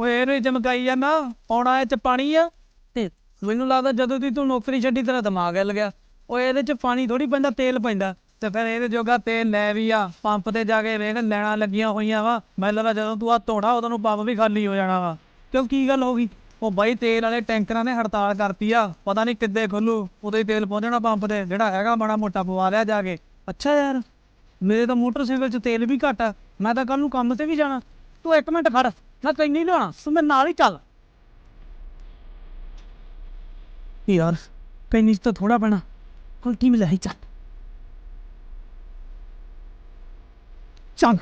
ਓਏ ਇਹਨੂੰ ਚਮਕਾਈ ਜਾਂਦਾ ਪੌਣਾ ਇਹ ਚ ਪਾਣੀ ਆ। ਤੇ ਮੈਨੂੰ ਲੱਗਦਾ ਜਦੋਂ ਦੀ ਤੂੰ ਨੌਕਰੀ ਛੱਡੀ ਤੇਰਾ ਦਿਮਾਗ ਹਿੱਲ ਗਿਆ। ਓਏ ਇਹਦੇ ਚ ਪਾਣੀ ਥੋੜੀ ਪੈਂਦਾ ਤੇਲ ਪੈਂਦਾ। ਤੇ ਫਿਰ ਇਹਦੇ ਜੋਗਾ ਤੇਲ ਲੈ ਵੀ ਆ। ਪੰਪ ਤੇ ਜਾ ਕੇ ਵੇਖ ਲੈਣਾ ਲੱਗੀਆਂ ਹੋਈਆਂ ਵਾ। ਮੈਨੂੰ ਲੱਗਦਾ ਜਦੋਂ ਤੂੰ ਆ ਧੋਣਾ ਉਦੋਂ ਨੂੰ ਪੰਪ ਵੀ ਖਾਲੀ ਹੋ ਜਾਣਾ ਵਾ। ਕਿਉਂ ਕੀ ਗੱਲ ਹੋ ਗਈ? ਉਹ ਬਾਈ ਤੇਲ ਵਾਲੇ ਟੈਂਕਰਾਂ ਨੇ ਹੜਤਾਲ ਕਰਤੀ ਆ। ਪਤਾ ਨਹੀਂ ਕਿੱਦੇ ਖੁੱਲੂ। ਉਦੋਂ ਹੀ ਤੇਲ ਪਹੁੰਚਣਾ ਪੰਪ ਤੇ। ਜਿਹੜਾ ਹੈਗਾ ਮਾੜਾ ਮੋਟਾ ਪਵਾ ਲਿਆ ਜਾ ਕੇ। ਅੱਛਾ ਯਾਰ ਮੇਰੇ ਤਾਂ ਮੋਟਰਸਾਈਕਲ 'ਚ ਤੇਲ ਵੀ ਘੱਟ ਆ। ਮੈਂ ਤਾਂ ਕੱਲ ਨੂੰ ਕੰਮ ਤੇ ਵੀ ਜਾਣਾ। ਤੂੰ ਇੱਕ ਮਿੰਟ ਖੜ ਮੈਂ ਤੈਨੂੰ ਨਹੀਂ ਲਿਆਉਣਾ ਤੂੰ ਮੇਰੇ ਨਾਲ ਹੀ ਚੱਲ। ਯਾਰ ਕੈਨੀ 'ਚ ਤਾਂ ਥੋੜਾ ਪੈਣਾ ਹੁਣ ਕੀ ਮਿਲਿਆ ਹੀ ਚੱਲ। ਚੱਲ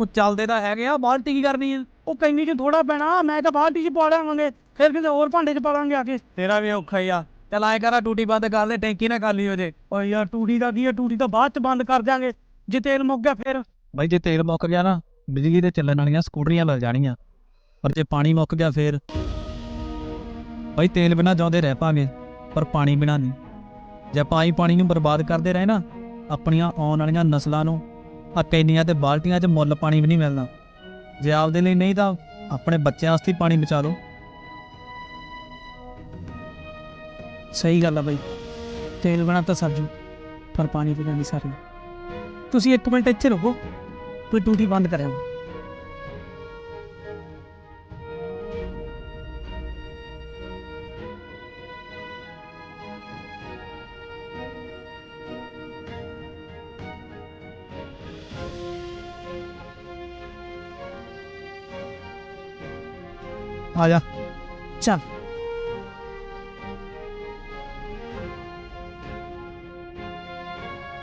ਉਹ ਚੱਲਦੇ ਤਾਂ ਹੈਗੇ ਆ ਬਾਲਟੀ ਕੀ ਕਰਨੀ ਉਹ ਕੈਨੀ 'ਚ ਥੋੜਾ ਪੈਣਾ ਮੈਂ ਤਾਂ ਬਾਲਟੀ 'ਚ ਪਾ ਲਿਆਵਾਂਗੇ ਫਿਰ ਕਿਤੇ ਹੋਰ ਭਾਂਡੇ 'ਚ ਪਾ ਲਾਂਗੇ ਆ ਕੇ। ਤੇਰਾ ਵੀ ਔਖਾ ਹੀ ਆ। ਚੱਲ ਐ ਕਰਾ ਟੂਟੀ ਬੰਦ ਕਰ ਲੈ ਟੈਂਕੀ ਨਾ ਖਾਲੀ ਹੋ ਜੇ। ਓ ਯਾਰ ਟੂਟੀ ਦਾ ਕੀ ਆ? ਟੂਟੀ ਤਾਂ ਬਾਅਦ 'ਚ ਬੰਦ ਕਰ ਦਿਆਂਗੇ ਜੇ ਤੇਲ ਮੁੱਕ ਗਿਆ ਫਿਰ। ਬਾਈ ਜੇ ਤੇਲ ਮੁੱਕ ਗਿਆ ਨਾ ਬਿਜਲੀ ਦੇ ਚੱਲਣ ਵਾਲੀਆਂ ਸਕੂਟਰੀਆਂ ਲੱਗ ਜਾਣੀਆਂ। ਪਰ ਜੇ ਪਾਣੀ ਮੁੱਕ ਗਿਆ ਫੇਰ? ਬਾਈ ਤੇਲ ਬਿਨਾ ਜਿਉਂਦੇ ਰਹਿ ਪਾਂਗੇ, ਪਰ ਪਾਣੀ ਬਿਨਾ ਨਹੀਂ। ਜੇ ਆਪਾਂ ਆਹੀ ਪਾਣੀ ਨੂੰ ਬਰਬਾਦ ਕਰਦੇ ਰਹੇ ਨਾ, ਆਪਣੀਆਂ ਆਉਣ ਵਾਲੀਆਂ ਨਸਲਾਂ ਨੂੰ ਆ ਕੈਨੀਆਂ ਤੇ ਬਾਲਟੀਆਂ 'ਚ ਮੁੱਲ ਪਾਣੀ ਵੀ ਨਹੀਂ ਮਿਲਣਾ। ਜੇ ਆਪਦੇ ਲਈ ਨਹੀਂ ਤਾਂ ਆਪਣੇ ਬੱਚਿਆਂ ਵਾਸਤੇ ਪਾਣੀ ਬਚਾ ਲਓ। ਸਹੀ ਗੱਲ ਆ ਬਾਈ। ਤੇਲ ਬਣਾ ਤਾਂ ਸਰਜੂ ਪਰ ਪਾਣੀ ਬਿਨਾਂ ਨਹੀਂ ਸਰਨਾ ਤੁਸੀਂ ਇੱਕ ਮਿੰਟ ਇੱਥੇ ਰੁਕੋ। ਕੋਈ ਟੂਟੀ ਬੰਦ ਕਰਿਆ ਆ ਜਾ ਚੱਲ